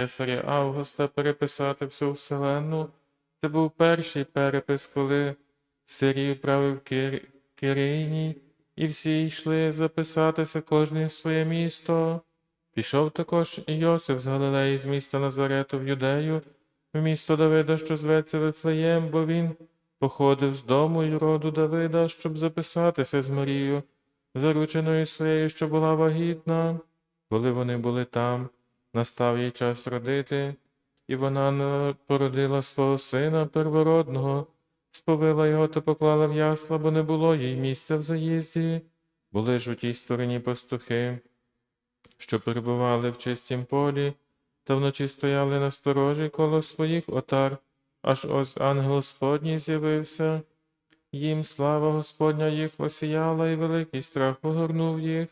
Кесаря Августа переписати всю вселенну. Це був перший перепис, коли Сирій правив Кир... Кирині, і всі йшли записатися кожний в своє місто. Пішов також і Йосиф з Галилеї з міста Назарету в Юдею, в місто Давида, що зветься Вифлеєм, бо він походив з дому й роду Давида, щоб записатися з Марією, зарученою своєю, що була вагітна. Коли вони були там, настав їй час родити, і вона породила свого сина первородного, сповила його та поклала в ясла, бо не було їй місця в заїзді. Були ж у тій стороні пастухи, що перебували в чистім полі, та вночі стояли на сторожі коло своїх отар, аж ось ангел Господній з'явився. Їм слава Господня їх осіяла, і великий страх огорнув їх.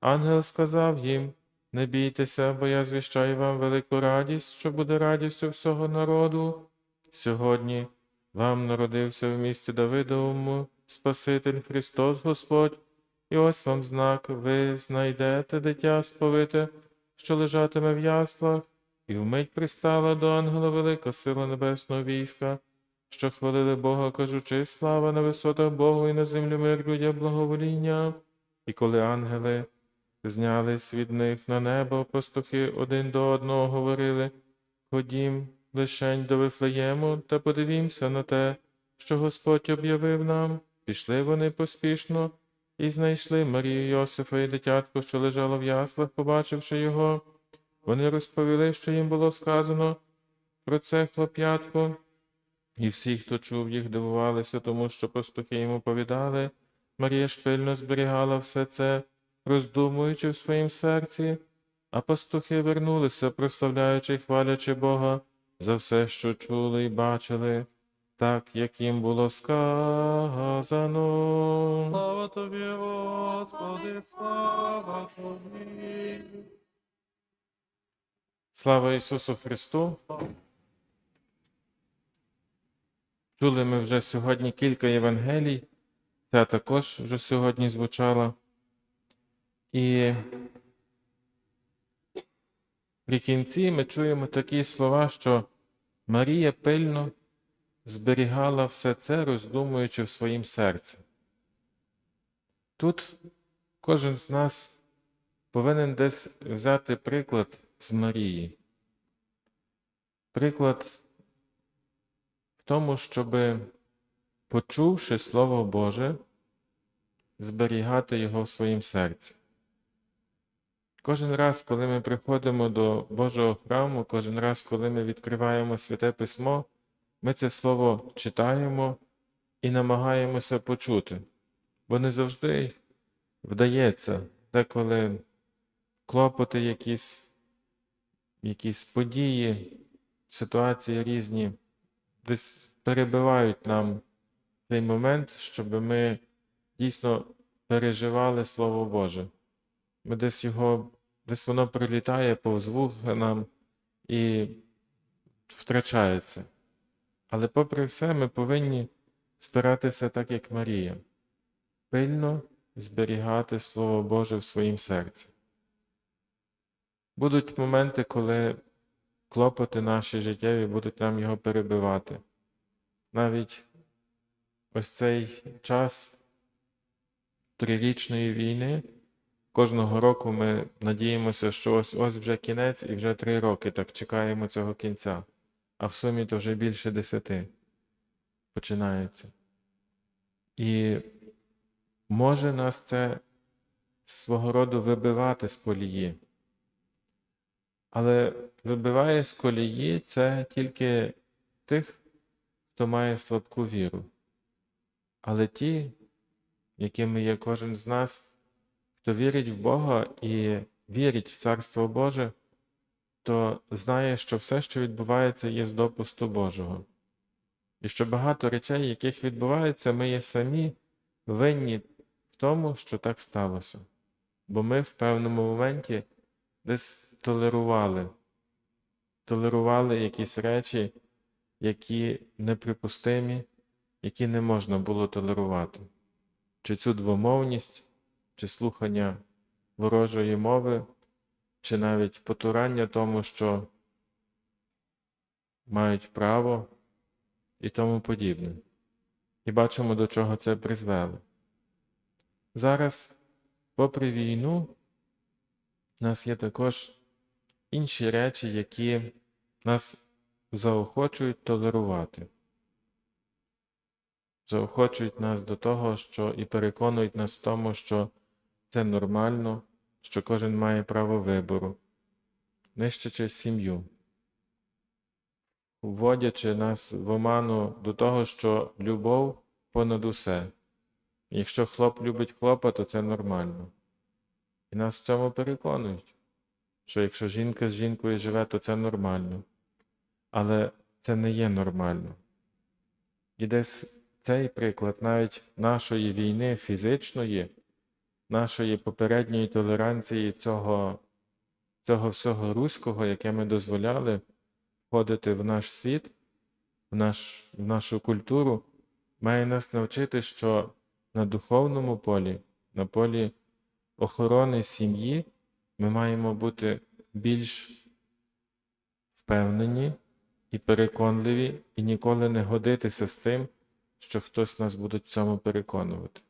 Ангел сказав їм, не бійтеся, бо я звіщаю вам велику радість, що буде радістю всього народу. Сьогодні вам народився в місті Давидовому Спаситель Христос Господь, і ось вам знак, ви знайдете дитя сповите, що лежатиме в яслах, і вмить пристала до ангела велика сила небесного війська, що хвалили Бога, кажучи, слава на висотах Богу і на землі мир людям благовоління. І коли ангели знялись від них на небо, пастухи один до одного говорили Ходім лишень до Вифлеєму та подивімося на те, що Господь об'явив нам. Пішли вони поспішно і знайшли Марію Йосифа і дитятко, що лежало в яслах, побачивши його. Вони розповіли, що їм було сказано про це хлоп'ятко. І всі, хто чув їх, дивувалися, тому що пастухи йому повідали. Марія ж пильно зберігала все це, роздумуючи в своїм серці, а пастухи вернулися, прославляючи й хвалячи Бога за все, що чули і бачили, так, як їм було сказано. Слава тобі, Господи, слава тобі. Слава Ісусу Христу! Чули ми вже сьогодні кілька Євангелій, ця також вже сьогодні звучала. І в кінці ми чуємо такі слова, що Марія пильно зберігала все це, роздумуючи в своїм серці. Тут кожен з нас повинен десь взяти приклад з Марії. Приклад в тому, щоб, почувши Слово Боже, зберігати його в своїм серці. Кожен раз, коли ми приходимо до Божого храму, кожен раз, коли ми відкриваємо Святе Письмо, ми це Слово читаємо і намагаємося почути, бо не завжди вдається, деколи клопоти якісь, якісь події, ситуації різні, десь перебивають нам цей момент, щоб ми дійсно переживали Слово Боже. Ми десь його, десь воно прилітає повз нам і втрачається. Але попри все, ми повинні старатися так, як Марія, пильно зберігати Слово Боже в своїм серці. Будуть моменти, коли клопоти наші життєві будуть нам його перебивати. Навіть ось цей час трирічної війни. Кожного року ми надіємося, що ось ось вже кінець, і вже три роки так чекаємо цього кінця, а в сумі то вже більше десяти починається. І може нас це свого роду вибивати з колії. Але вибиває з колії це тільки тих, хто має слабку віру. Але ті, якими є кожен з нас, хто вірить в Бога і вірить в Царство Боже, то знає, що все, що відбувається, є з допусту Божого. І що багато речей, яких відбувається, ми є самі винні в тому, що так сталося. Бо ми в певному моменті десь толерували, толерували якісь речі, які неприпустимі, які не можна було толерувати. Чи цю двомовність, чи слухання ворожої мови, чи навіть потурання тому, що мають право і тому подібне. І бачимо, до чого це призвело. Зараз, попри війну, у нас є також інші речі, які нас заохочують толерувати. Заохочують нас до того, що і переконують нас в тому, що це нормально, що кожен має право вибору, нищачи сім'ю, вводячи нас в оману до того, що любов понад усе. Якщо хлоп любить хлопа, то це нормально. І нас в цьому переконують, що якщо жінка з жінкою живе, то це нормально. Але це не є нормально. І десь цей приклад навіть нашої війни фізичної, нашої попередньої толеранції цього, цього всього руського, яке ми дозволяли входити в наш світ, в, наш, в нашу культуру, має нас навчити, що на духовному полі, на полі охорони сім'ї, ми маємо бути більш впевнені і переконливі, і ніколи не годитися з тим, що хтось нас буде в цьому переконувати.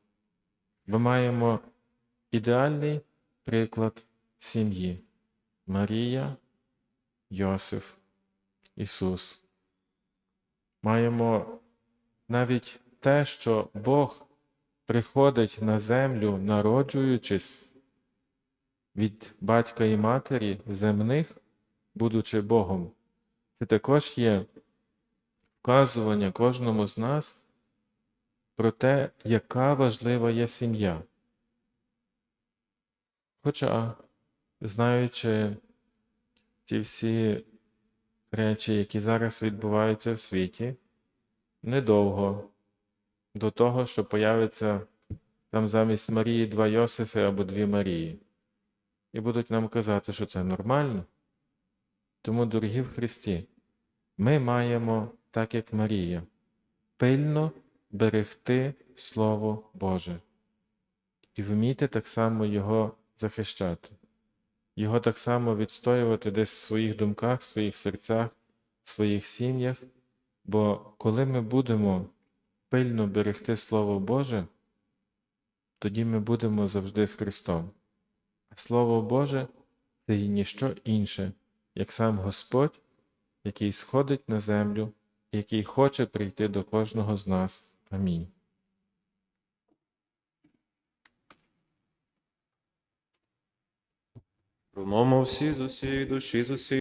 Ми маємо ідеальний приклад сім'ї Марія, Йосиф, Ісус. Маємо навіть те, що Бог приходить на землю, народжуючись від батька і матері земних, будучи Богом. Це також є вказування кожному з нас про те, яка важлива є сім'я. Хоча, знаючи ці всі речі, які зараз відбуваються в світі, недовго до того, що появиться там замість Марії два Йосифи або дві Марії. І будуть нам казати, що це нормально. Тому, дорогі в Христі, ми маємо, так як Марія, пильно берегти Слово Боже і вміти так само Його захищати, Його так само відстоювати десь в своїх думках, в своїх серцях, в своїх сім'ях. Бо коли ми будемо пильно берегти Слово Боже, тоді ми будемо завжди з Христом. А Слово Боже це і ніщо інше, як сам Господь, який сходить на землю, який хоче прийти до кожного з нас. Амінь. Промовмо всі з усієї душі, з усієї